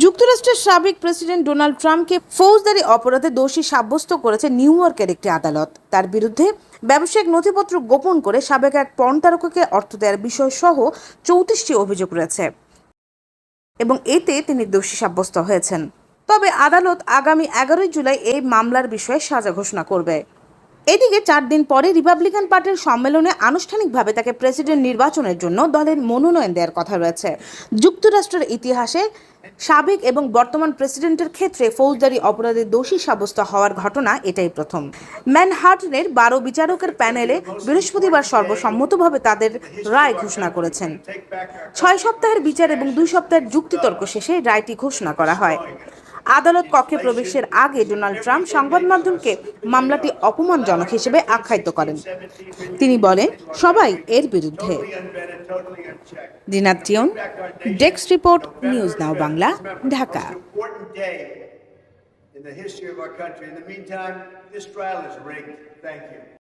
যুক্তরাষ্ট্রের সাবেক president Donald ট্রাম্পকে ফৌজদারি অপরাধে দোষী সাব্যস্ত করেছে নিউ ইয়র্কের একটি আদালত। তার বিরুদ্ধে ব্যবসায়িক নথিপত্র গোপন করে সাবেক এক পণ তারকাকে অর্থ দেওয়ার বিষয় সহ চৌত্রিশটি অভিযোগ রয়েছে এবং এতে তিনি দোষী সাব্যস্ত হয়েছেন। তবে আদালত আগামী এগারোই জুলাই এই মামলার বিষয়ে সাজা ঘোষণা করবে। এদিকে চার দিন পরে রিপাবলিকান পার্টির সম্মেলনে আনুষ্ঠানিকভাবে তাকে প্রেসিডেন্ট নির্বাচনের জন্য দলের মনোনয়ন দেওয়ার কথা রয়েছে। যুক্তরাষ্ট্রের ইতিহাসে সাবেক এবং বর্তমান প্রেসিডেন্টের ক্ষেত্রে ফৌজদারি অপরাধে দোষী সাব্যস্ত হওয়ার ঘটনা এটাই প্রথম। ম্যানহাটনের বারো বিচারকের প্যানেলে বৃহস্পতিবার সর্বসম্মতভাবে তাদের রায় ঘোষণা করেছেন। ছয় সপ্তাহের বিচার এবং দুই সপ্তাহের যুক্তিতর্ক শেষে রায়টি ঘোষণা করা হয়। আদালত কক্ষে প্রবেশের আগে ডোনাল্ড ট্রাম্প সংবাদ মাধ্যমকে মামলাটি অপমানজনক হিসেবে আখ্যায়িত করেন তিনি বলেন সবাই এর বিরুদ্ধে দিনাত টিয়ন desk report news now Bangla Dhaka in the history of our country. In the meantime, this trial is rigged. Thank you.